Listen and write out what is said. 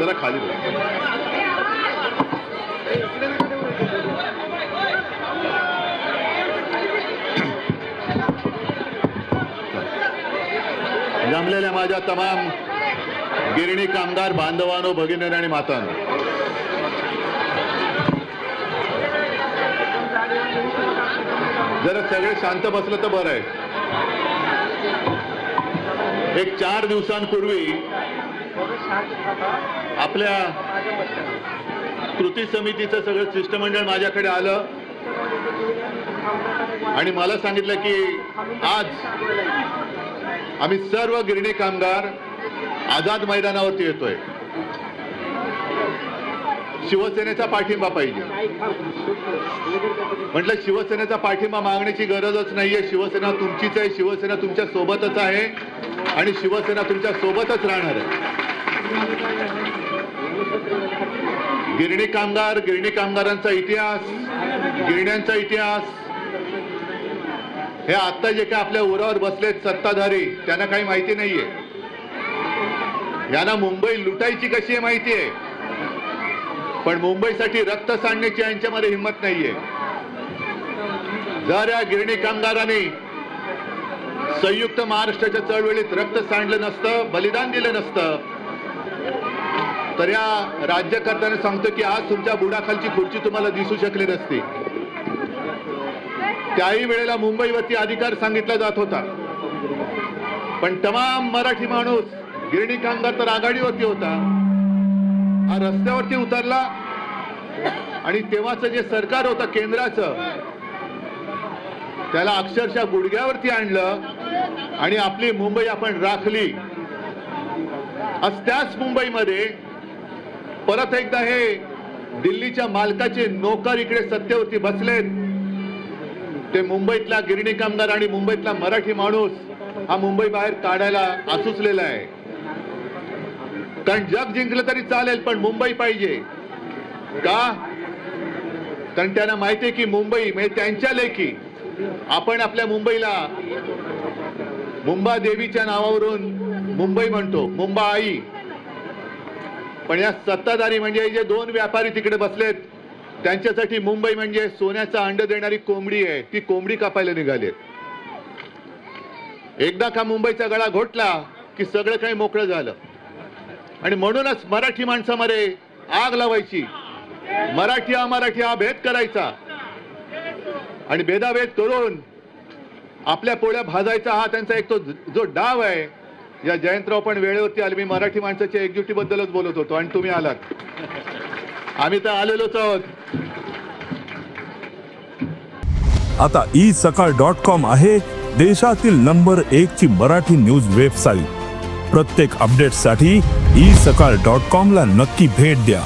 जरा खाली जमलेल्या माझ्या तमाम गिरणी कामगार बांधवानो भगिनी आणि मातांनो. जरा सगळे शांत बसलं तर बरं आहे. एक चार दिवसांपूर्वी आपल्या कृती समितीचं सगळं शिष्टमंडळ माझ्याकडे आलं. आणि मला सांगितलं की आज आम्ही सर्व गिरणी कामगार आझाद मैदानावरती येतोय. शिवसेनेचा पाठिंबा पाहिजे. म्हटलं शिवसेनेचा पाठिंबा मागण्याची गरजच नाहीये. शिवसेना तुमचीच आहे. शिवसेना तुमच्या सोबतच आहे. आणि शिवसेना तुमच्या सोबतच राहणार आहे. गिरणी कामगार गिरणी कामगारांचा इतिहास गिरण्यांचा इतिहास. हे आत्ता जे काय आपल्या उरावर बसलेत सत्ताधारी त्यांना काही माहिती नाहीये. यांना मुंबई लुटायची कशी आहे माहिती आहे? पण मुंबईसाठी रक्त सांडण्याची यांच्यामध्ये हिंमत नाहीये. जर या गिरणी कामगारांनी संयुक्त महाराष्ट्राच्या चळवळीत रक्त सांडलं नसतं बलिदान दिलं नसतं तर या राज्यकर्त्याने सांगतो की आज तुमच्या बुडाखालची खुर्ची तुम्हाला दिसू शकली नसती. त्याही वेळेला मुंबईवरती अधिकार सांगितला जात होता. पण तमाम मराठी माणूस गिरणी कामगार तर आघाडीवरती होता. हा रस्त्यावरती उतरला आणि तेव्हाचं जे सरकार होतं केंद्राचं त्याला अक्षरशः गुडघ्यावरती आणलं आणि आपली मुंबई आपण राखली. आज त्याच मुंबईमध्ये परत एकदा हे दिल्लीच्या मालकाचे नोकर इकडे सत्तेवरती बसलेत. ते मुंबईतला गिरणी कामगार आणि मुंबईतला मराठी माणूस हा मुंबई बाहेर काढायला आसुसलेला आहे. कारण जग जिंकलं तरी चालेल पण मुंबई पाहिजे. का? कारण त्यांना माहिती आहे की मुंबई म्हणजे त्यांच्या लेखी आपण आपल्या मुंबईला मुंबा देवीच्या नावावरून मुंबई म्हणतो मुंबा आई पण या सत्ताधारी म्हणजे जे दोन व्यापारी तिकडे बसलेत त्यांच्यासाठी मुंबई म्हणजे सोन्याचा अंड देणारी कोंबडी आहे ती कोंबडी कापायला निघालेत. एकदा का मुंबईचा गळा घोटला की सगळं काही मोकळं झालं. आणि म्हणूनच मराठी माणसामध्ये आग लावायची. मराठी अमराठी हा भेद करायचा. आणि भेदाभेद करून आपल्या पोळ्या भाजायचा हा त्यांचा एक तो जो डाव आहे या जयंतराव पण वेळेवरती आले. मी मराठी माणसाच्या एकजुटीबद्दलच बोलत होतो आणि तुम्ही आलात. आम्ही तर आलेलोच आहोत. आता ई सकाळ डॉट कॉम आहे देशातील नंबर एक ची मराठी न्यूज वेबसाईट प्रत्येक अपडेटसाठी ई सकाळ डॉट कॉम ला नक्की भेट द्या.